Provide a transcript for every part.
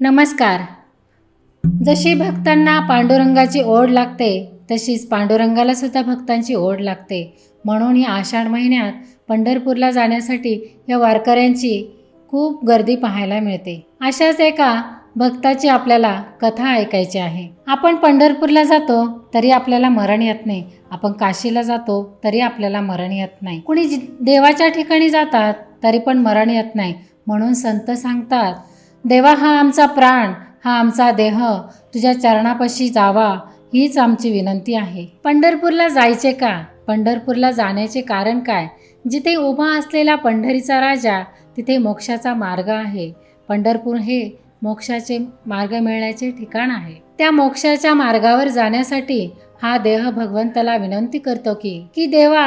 नमस्कार. जशी भक्तांना पांडुरंगाची ओढ लागते तशीच पांडुरंगाला सुद्धा भक्तांची ओढ लागते. म्हणून या आषाढ महिन्यात पंढरपूरला जाण्यासाठी या वारकऱ्यांची खूप गर्दी पाहायला मिळते. अशाच एका भक्ताची आपल्याला कथा ऐकायची आहे. आपण पंढरपूरला जातो तरी आपल्याला मरण येत नाही. आपण काशीला जातो तरी आपल्याला मरण येत नाही. कुणी देवाच्या ठिकाणी जातात तरी पण मरण येत नाही. म्हणून संत सांगतात देवा हा आमचा प्राण हा आमचा देह तुझ्या चरणापाशी जावा हीच आमची विनंती आहे. पंढरपूरला जायचे का? पंढरपूरला जाण्याचे कारण काय? जिथे उभा असलेला पंढरीचा राजा तिथे मोक्षाचा मार्ग आहे. पंढरपूर हे मोक्षाचे मार्ग मिळण्याचे ठिकाण आहे. त्या मोक्षाच्या मार्गावर जाण्यासाठी हा देह भगवंताला विनंती करतो की की देवा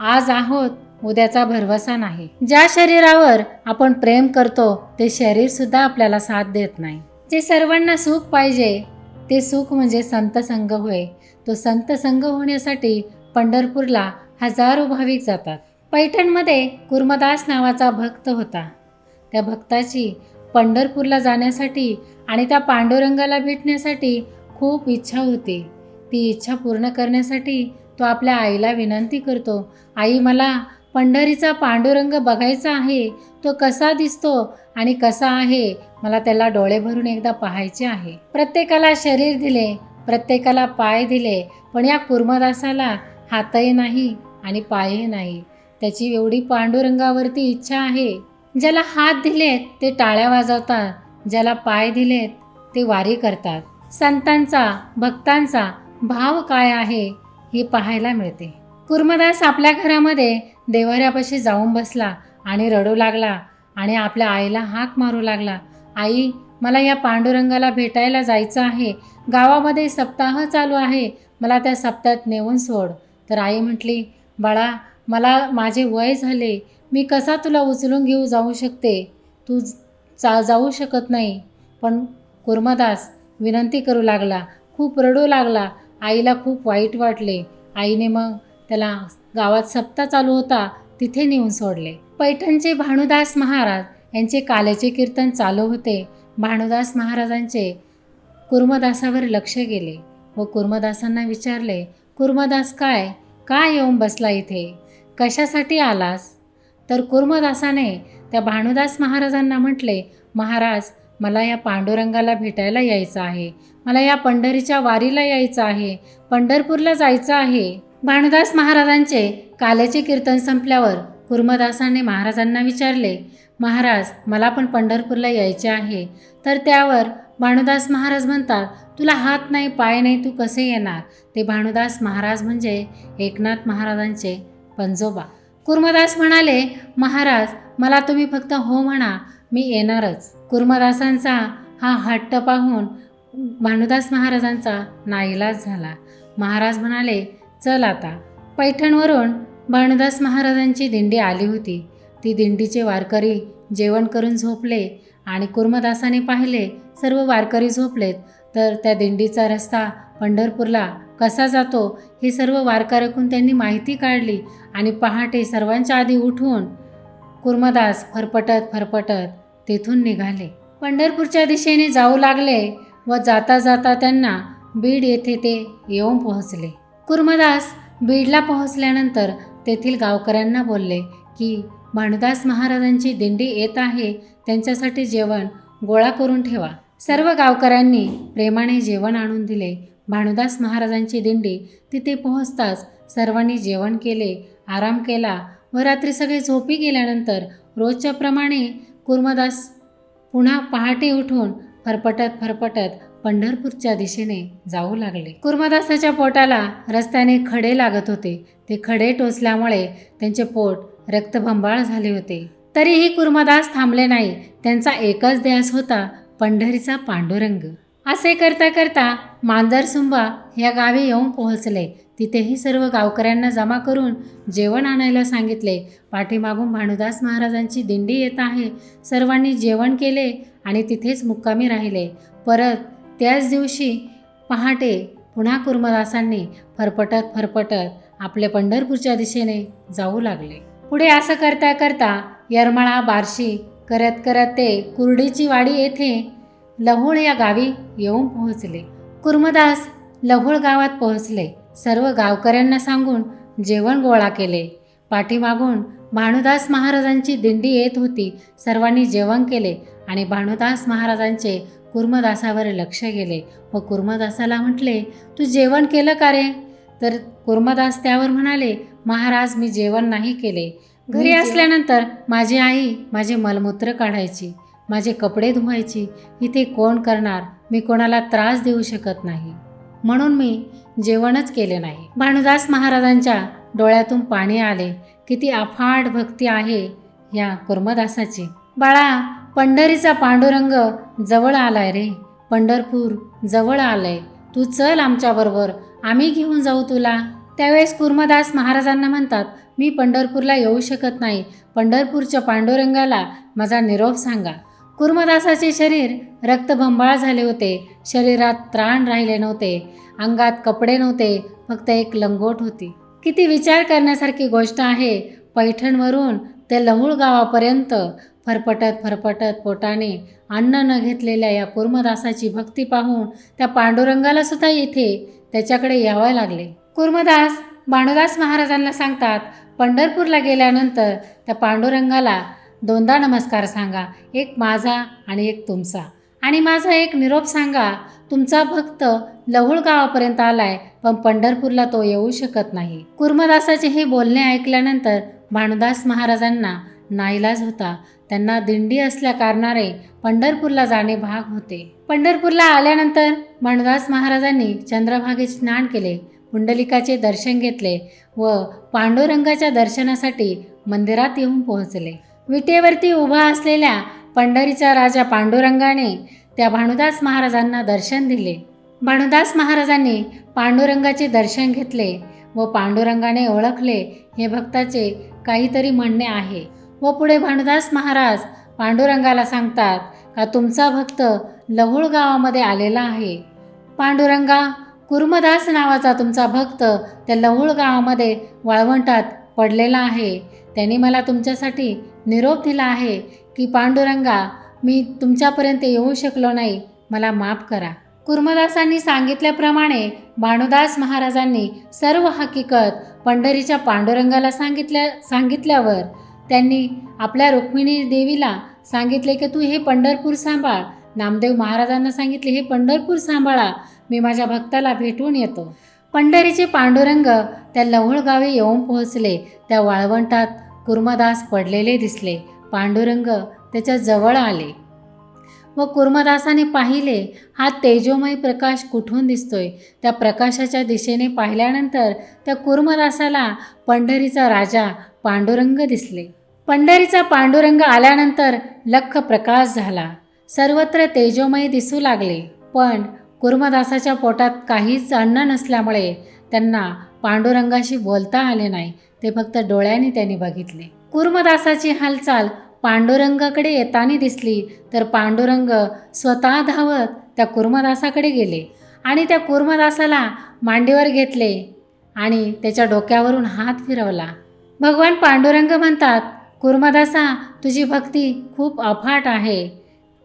आज आहोत उद्याचा भरवसा नाही. ज्या शरीरावर आपण प्रेम करतो ते शरीर सुद्धा आपल्याला साथ देत नाही. जे सर्वांना सुख पाहिजे ते सुख म्हणजे संत संघ होय. तो संत संघ होण्यासाठी पंढरपूरला हजारो भाविक जातात. पैठणमध्ये कुर्मदास नावाचा भक्त होता. त्या भक्ताची पंढरपूरला जाण्यासाठी आणि त्या पांडुरंगाला भेटण्यासाठी खूप इच्छा होती. ती इच्छा पूर्ण करण्यासाठी तो आपल्या आईला विनंती करतो आई मला पंढरीचा पांडुरंग बघायचा आहे तो कसा दिसतो आणि कसा आहे मला त्याला डोळे भरून एकदा पाहायचे आहे. प्रत्येकाला शरीर दिले प्रत्येकाला पाय दिले पण या कुर्मदासाला हातही नाही आणि पायही नाही. त्याची एवढी पांडुरंगावरती इच्छा आहे. ज्याला हात दिलेत ते टाळ्या वाजवतात. ज्याला पाय दिलेत ते वारी करतात. संतांचा भक्तांचा भाव काय आहे हे पाहायला मिळते. कुर्मदास आपल्या घरामध्ये देवाऱ्यापाशी जाऊन बसला आणि रडू लागला आणि आपल्या आईला हाक मारू लागला. आई मला या पांडुरंगाला भेटायला जायचं आहे. गावामध्ये सप्ताह चालू आहे. मला त्या सप्ताहात नेऊन सोड. तर आई म्हटली बाळा मला माझे वय झाले. मी कसा तुला उचलून घेऊ जाऊ शकते? तू चा जाऊ शकत नाही. पण कुर्मदास विनंती करू लागला. खूप रडू लागला. आईला खूप वाईट वाटले. आईने मग त्याला गावात सप्ताह चालू होता तिथे नेऊन सोडले. पैठणचे भानुदास महाराज यांचे कालेचे कीर्तन चालू होते. भानुदास महाराजांचे कुर्मदासावर लक्ष गेले व कुर्मदासांना विचारले कुर्मदास काय? काय येऊन बसला इथे? कशासाठी आलास? तर कुर्मदासाने त्या भानुदास महाराजांना म्हटले महाराज मला या पांडुरंगाला भेटायला यायचं आहे. मला या पंढरीच्या वारीला यायचं आहे. पंढरपूरला जायचं आहे. बाणदास महाराजांचे कालेचे कीर्तन संपल्यावर कुर्मदासाने महाराजांना विचारले महाराज मला पण पंढरपूरला यायचे आहे. तर त्यावर भानुदास महाराज म्हणतात तुला हात नाही पाय नाही तू कसे येणार? ते भानुदास महाराज म्हणजे एकनाथ महाराजांचे पंजोबा. कुर्मदास म्हणाले महाराज मला तुम्ही फक्त हो म्हणा मी येणारच. कुर्मदासांचा हा हट्ट पाहून भानुदास महाराजांचा नाईलाज झाला. महाराज म्हणाले चल आता. पैठणवरून भानुदास महाराजांची दिंडी आली होती. ती दिंडीचे वारकरी जेवण करून झोपले आणि कुर्मदासाने पाहिले सर्व वारकरी झोपलेत. तर त्या दिंडीचा रस्ता पंढरपूरला कसा जातो हे सर्व वारकऱ्याकून त्यांनी माहिती काढली आणि पहाटे सर्वांच्या आधी उठून कुर्मदास फरफटत फरफटत तेथून निघाले. पंढरपूरच्या दिशेने जाऊ लागले व जाता जाता त्यांना बीड येथे ते येऊन पोहोचले. कुर्मदास बीडला पोहोचल्यानंतर तेथील गावकऱ्यांना बोलले की भानुदास महाराजांची दिंडी येत आहे त्यांच्यासाठी जेवण गोळा करून ठेवा. सर्व गावकऱ्यांनी प्रेमाने जेवण आणून दिले. भानुदास महाराजांची दिंडी तिथे पोहोचताच सर्वांनी जेवण केले आराम केला व रात्री सगळे झोपी गेल्यानंतर रोजच्या प्रमाणे कुर्मदास पुन्हा पहाटे उठून फरफटत फरफटत पंढरपूरच्या दिशेने जाऊ लागले. कुर्मदासाच्या पोटाला रस्त्याने खडे लागत होते. ते खडे टोचल्यामुळे त्यांचे पोट रक्तभंबाळ झाले होते. तरीही कुर्मदास थांबले नाही. त्यांचा एकच ध्यास होता पंढरीचा पांडुरंग. असे करता करता मांजरसुंबा या गावी येऊन पोहोचले. तिथेही सर्व गावकऱ्यांना जमा करून जेवण आणायला सांगितले. पाठीमागून भानुदास महाराजांची दिंडी येत आहे. सर्वांनी जेवण केले आणि तिथेच मुक्कामी राहिले. परत त्याच दिवशी पहाटे पुन्हा कुर्मदासांनी फरफटत फरफटत आपल्या पंढरपूरच्या दिशेने जाऊ लागले. पुढे असं करता करता यरमाळा बार्शी करत करत ते कुर्डीची वाडी येथे लहोळ या गावी येऊन पोहोचले. कुर्मदास लहोळ गावात पोहोचले. सर्व गावकऱ्यांना सांगून जेवण गोळा केले. पाठीमागून भानुदास महाराजांची दिंडी येत होती. सर्वांनी जेवण केले आणि भानुदास महाराजांचे कुर्मदासावर लक्ष गेले. व कुर्मदासाला म्हटले तू जेवण केलं का रे? तर कुर्मदास त्यावर म्हणाले महाराज मी जेवण नाही केले. घरी असल्यानंतर माझी आई माझे मलमूत्र काढायची माझे कपडे धुवायची. इथे कोण करणार? मी कोणाला त्रास देऊ शकत नाही. म्हणून मी जेवणच केले नाही. भानुदास महाराजांच्या डोळ्यातून पाणी आले. किती अफाट भक्ती आहे या कुर्मदासाची. बाळा पंढरीचा पांडुरंग जवळ आलाय रे. पंढरपूर जवळ आलंय. तू चल आमच्याबरोबर आम्ही घेऊन जाऊ तुला. त्यावेळेस कुर्मदास महाराजांना म्हणतात मी पंढरपूरला येऊ शकत नाही. पंढरपूरच्या पांडुरंगाला माझा निरोप सांगा. कुर्मदासाचे शरीर रक्तभंबाळ झाले होते. शरीरात त्राण राहिले नव्हते. अंगात कपडे नव्हते. फक्त एक लंगोट होती. किती विचार करण्यासारखी गोष्ट आहे. पैठणवरून ते लहुळ गावापर्यंत फरफटत फरफटत पोटाने अन्न न घेतलेल्या या कुर्मदासाची भक्ती पाहून त्या पांडुरंगाला सुद्धा येथे त्याच्याकडे यावं लागले. कुर्मदास बाणुदास महाराजांना सांगतात पंढरपूरला गेल्यानंतर त्या पांडुरंगाला दोनदा नमस्कार सांगा एक माझा आणि एक तुमचा. आणि माझा एक निरोप सांगा तुमचा भक्त लहुळ गावापर्यंत आलाय पण पंढरपूरला तो येऊ शकत नाही. कुर्मदासाचे हे बोलणे ऐकल्यानंतर भानुदास महाराजांना नाईलाज होता. त्यांना दिंडी असल्या कारणाने पंढरपूरला जाणे भाग होते. पंढरपूरला आल्यानंतर मणदास महाराजांनी चंद्रभागेत स्नान केले पुंडलिकाचे दर्शन घेतले व पांडुरंगाच्या दर्शनासाठी मंदिरात येऊन पोहोचले. विटेवरती उभा असलेल्या पंढरीचा राजा पांडुरंगाने त्या भानुदास महाराजांना दर्शन दिले. भानुदास महाराजांनी पांडुरंगाचे दर्शन घेतले व पांडुरंगाने ओळखले हे भक्ताचे काहीतरी म्हणणे आहे. व पुढे भानुदास महाराज पांडुरंगाला सांगतात का तुमचा भक्त लहुळ गावामध्ये आलेला आहे. पांडुरंगा कुर्मदास नावाचा तुमचा भक्त त्या लहुळ गावामध्ये वाळवंटात पडलेला आहे. त्यांनी मला तुमच्यासाठी निरोप दिला आहे की पांडुरंगा मी तुमच्यापर्यंत येऊ शकलो नाही. मला माफ करा. कुर्मदासांनी सांगितल्याप्रमाणे भानुदास महाराजांनी सर्व हकीकत पंढरीच्या पांडुरंगाला सांगितल्या सांगितल्यावर त्यांनी आपल्या रुक्मिणी देवीला सांगितले की तू हे पंढरपूर सांभाळ. नामदेव महाराजांना सांगितले हे पंढरपूर सांभाळा. मी माझ्या भक्ताला भेटून येतो. पंढरीचे पांडुरंग त्या लवळ गावी येऊन पोहोचले. त्या वाळवंटात कुर्मदास पडलेले दिसले. पांडुरंग त्याच्याजवळ आले. व कुर्मदासाने पाहिले हा तेजोमय प्रकाश कुठून दिसतोय? त्या प्रकाशाच्या दिशेने पाहिल्यानंतर त्या कुर्मदासाला पंढरीचा राजा पांडुरंग दिसले. पंढरीचा पांडुरंग आल्यानंतर लख प्रकाश झाला. सर्वत्र तेजोमय दिसू लागले. पण कुर्मदासाच्या पोटात काहीच अन्न नसल्यामुळे त्यांना पांडुरंगाशी बोलता आले नाही. ते फक्त डोळ्यांनी त्यांनी बघितले. कुर्मदासाची हालचाल पांडुरंगाकडे येताना दिसली तर पांडुरंग स्वतः धावत त्या कुर्मदासाकडे गेले आणि त्या कुर्मदासाला मांडीवर घेतले आणि त्याच्या डोक्यावरून हात फिरवला. भगवान पांडुरंग म्हणतात कुर्मदासा तुझी भक्ती खूप अफाट आहे.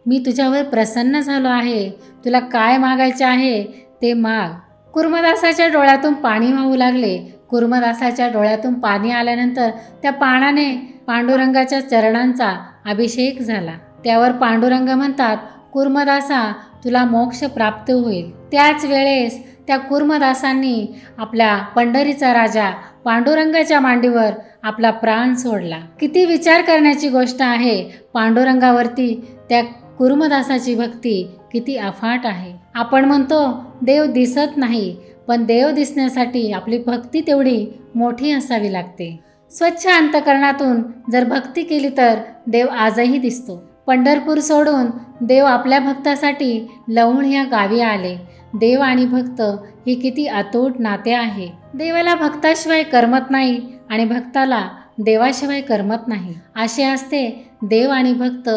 मी तुझ्यावर प्रसन्न झालो आहे. तुला काय मागायचे आहे ते माग. कुर्मदासाच्या डोळ्यातून पाणी वाहू लागले. कुर्मदासाच्या डोळ्यातून पाणी आल्यानंतर त्या पाण्याने पांडुरंगाच्या चरणांचा अभिषेक झाला. त्यावर पांडुरंग म्हणतात कुर्मदासा तुला मोक्ष प्राप्त होईल. त्याच वेळेस त्या कुर्मदासांनी आपल्या पंढरीचा राजा पांडुरंगाच्या मांडीवर आपला प्राण सोडला. किती विचार करण्याची गोष्ट आहे पांडुरंगावरती. त्या कुर्मदासाची भक्ती किती अफाट आहे. आपण म्हणतो देव दिसत नाही पण देव दिसण्यासाठी आपली भक्ती तेवढी मोठी असावी लागते. स्वच्छ अंतकरणातून जर भक्ती केली तर देव आजही दिसतो. पंढरपूर सोडून देव आपल्या भक्तासाठी लवण या गावी आले. देव आणि भक्त हे किती अतूट नाते आहे. देवाला भक्ताशिवाय करमत नाही आणि भक्ताला देवाशिवाय करमत नाही. असे असते देव आणि भक्त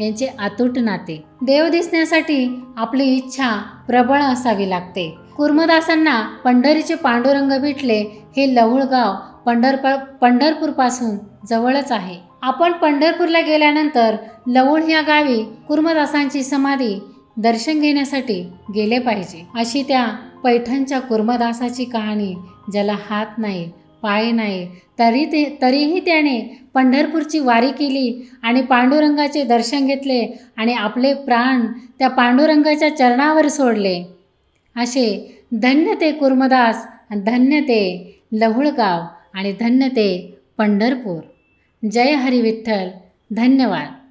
यांचे अतूट नाते. देव दिसण्यासाठी आपली इच्छा प्रबळ असावी लागते. कुर्मदासांना पंढरीचे पांडुरंग भेटले हे लहुळ गाव पंढरप पंढरपूरपासून जवळच आहे. आपण पंढरपूरला गेल्यानंतर लवण या गावी कुर्मदासांची समाधी दर्शन घेण्यासाठी गेले पाहिजे. अशी त्या पैठणच्या कुर्मदासाची कहाणी ज्याला हात नाही पाय नाही तरी ते तरीही त्याने पंढरपूरची वारी केली आणि पांडुरंगाचे दर्शन घेतले आणि आपले प्राण त्या पांडुरंगाच्या चरणावर सोडले. असे धन्य ते कुर्मदास धन्य ते लहुळगाव आणि धन्य ते पंढरपूर. जय हरी विठ्ठल. धन्यवाद.